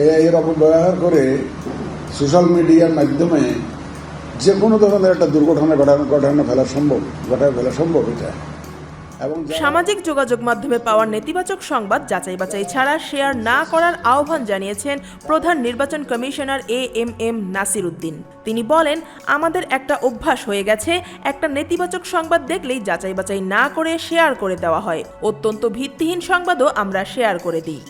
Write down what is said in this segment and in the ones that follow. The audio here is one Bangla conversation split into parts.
এআই এর অপব্যবহার করে সোশ্যাল মিডিয়ার মাধ্যমে যে কোনো ধরনের একটা দুর্ঘটনা ঘটানো ঘটানো ফেলা সম্ভব ঘটায় ফেলা সম্ভব এটা। সামাজিক যোগাযোগ মাধ্যমে পাওয়ার নেতিবাচক সংবাদ যাচাই বাছাই ছাড়া শেয়ার না করার আহ্বান জানিয়েছেন প্রধান নির্বাচন commissioner A M M Nasir Uddin. তিনি বলেন, আমাদের একটা অভ্যাস হয়ে গেছে, একটা নেতিবাচক সংবাদ দেখলেই যাচাই বাছাই না করে শেয়ার করে দেওয়া হয়। অত্যন্ত ভিত্তিহীন সংবাদও আমরা শেয়ার করে দিই।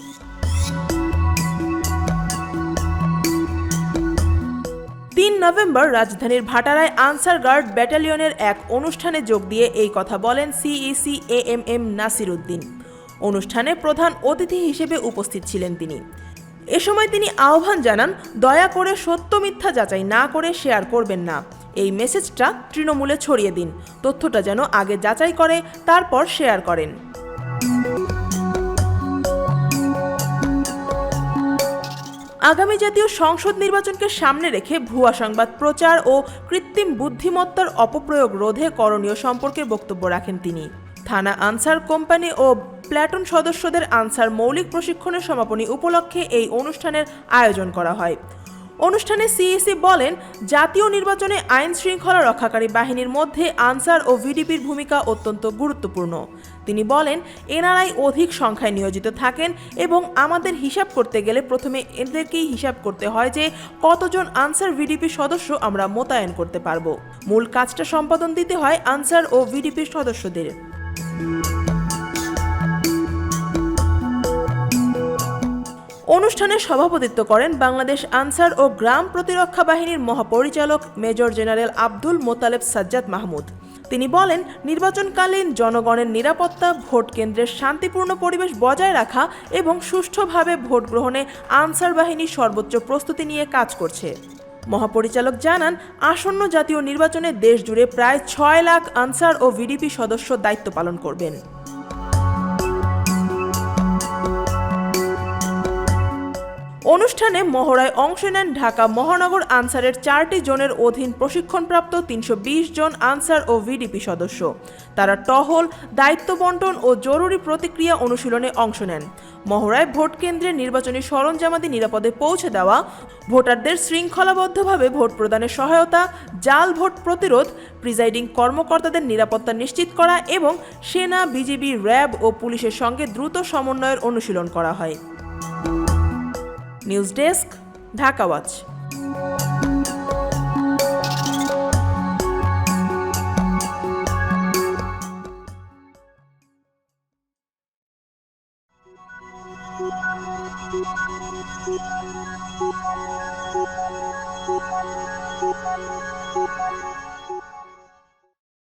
নভেম্বর রাজধানীর ভাটারায় আনসার গার্ড ব্যাটালিয়নের এক অনুষ্ঠানে যোগ দিয়ে এই কথা বলেন CEC A M M Nasir Uddin. অনুষ্ঠানে প্রধান অতিথি হিসেবে উপস্থিত ছিলেন তিনি। এ সময় তিনি আহ্বান জানান, দয়া করে সত্য মিথ্যা যাচাই না করে শেয়ার করবেন না। এই মেসেজটা তৃণমূলে ছড়িয়ে দিন। তথ্যটা যেন আগে যাচাই করে, তারপর শেয়ার করেন। আগামী জাতীয় সংসদ নির্বাচনকে সামনে রেখে ভুয়া সংবাদ প্রচার ও কৃত্রিম বুদ্ধিমত্তার অপপ্রয়োগ রোধে করণীয় সম্পর্কে বক্তব্য রাখেন তিনি। থানা আনসার কোম্পানি ও প্ল্যাটুন সদস্যদের আনসার মৌলিক প্রশিক্ষণের সমাপনী উপলক্ষে এই অনুষ্ঠানের আয়োজন করা হয়। অনুষ্ঠানে সিইসি বলেন, জাতীয় নির্বাচনে আইন শৃঙ্খলা রক্ষাকারী বাহিনীর মধ্যে আনসার ও ভিডিপির ভূমিকা অত্যন্ত গুরুত্বপূর্ণ। তিনি বলেন, এনআরআই অধিক সংখ্যায় নিয়োজিত থাকেন এবং আমাদের হিসাব করতে গেলে প্রথমে এদেরকেই হিসাব করতে হয় যে কতজন আনসার ভিডিপি সদস্য আমরা মোতায়েন করতে পারব। মূল কাজটা সম্পাদন দিতে হয় আনসার ও ভিডিপির সদস্যদের। অনুষ্ঠানে সভাপতিত্ব করেন বাংলাদেশ আনসার ও গ্রাম প্রতিরক্ষা বাহিনীর মহাপরিচালক মেজর জেনারেল আব্দুল মোতালেব সাজ্জাদ মাহমুদ। তিনি বলেন, নির্বাচনকালীন জনগণের নিরাপত্তা, ভোট কেন্দ্রের শান্তিপূর্ণ পরিবেশ বজায় রাখা এবং সুষ্ঠুভাবে ভোট গ্রহণে আনসার বাহিনী সর্বোচ্চ প্রস্তুতি নিয়ে কাজ করছে। মহাপরিচালক জানান, আসন্ন জাতীয় নির্বাচনে দেশ জুড়ে প্রায় ছয় লাখ আনসার ও ভিডিপি সদস্য দায়িত্ব পালন করবেন। অনুষ্ঠানে মহড়ায় অংশ নেন ঢাকা মহানগর আনসারের চারটি জোনের অধীন প্রশিক্ষণপ্রাপ্ত তিনশো বিশ জন আনসার ও ভিডিপি সদস্য। তারা টহল, দায়িত্ব বন্টন ও জরুরি প্রতিক্রিয়া অনুশীলনে অংশ নেন। মহড়ায় ভোট কেন্দ্রে নির্বাচনী সরঞ্জামাদি নিরাপদে পৌঁছে দেওয়া, ভোটারদের শৃঙ্খলাবদ্ধভাবে ভোট প্রদানের সহায়তা, জাল ভোট প্রতিরোধ, প্রিজাইডিং কর্মকর্তাদের নিরাপত্তা নিশ্চিত করা এবং সেনা, বিজিবি, র্যাব ও পুলিশের সঙ্গে দ্রুত সমন্বয়ের অনুশীলন করা হয়। News desk Dhaka watch.